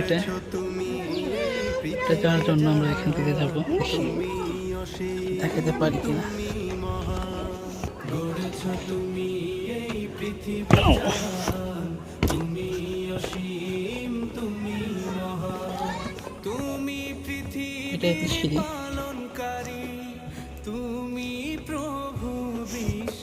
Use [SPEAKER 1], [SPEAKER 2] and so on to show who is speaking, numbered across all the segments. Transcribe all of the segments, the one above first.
[SPEAKER 1] এটা? এটা যাওয়ার জন্য আমরা এখান থেকে যাব? দেখাতে পারি কিনা?
[SPEAKER 2] তুমি পৃথিবী
[SPEAKER 1] এটা একটি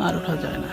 [SPEAKER 1] আর ওঠা যায় না।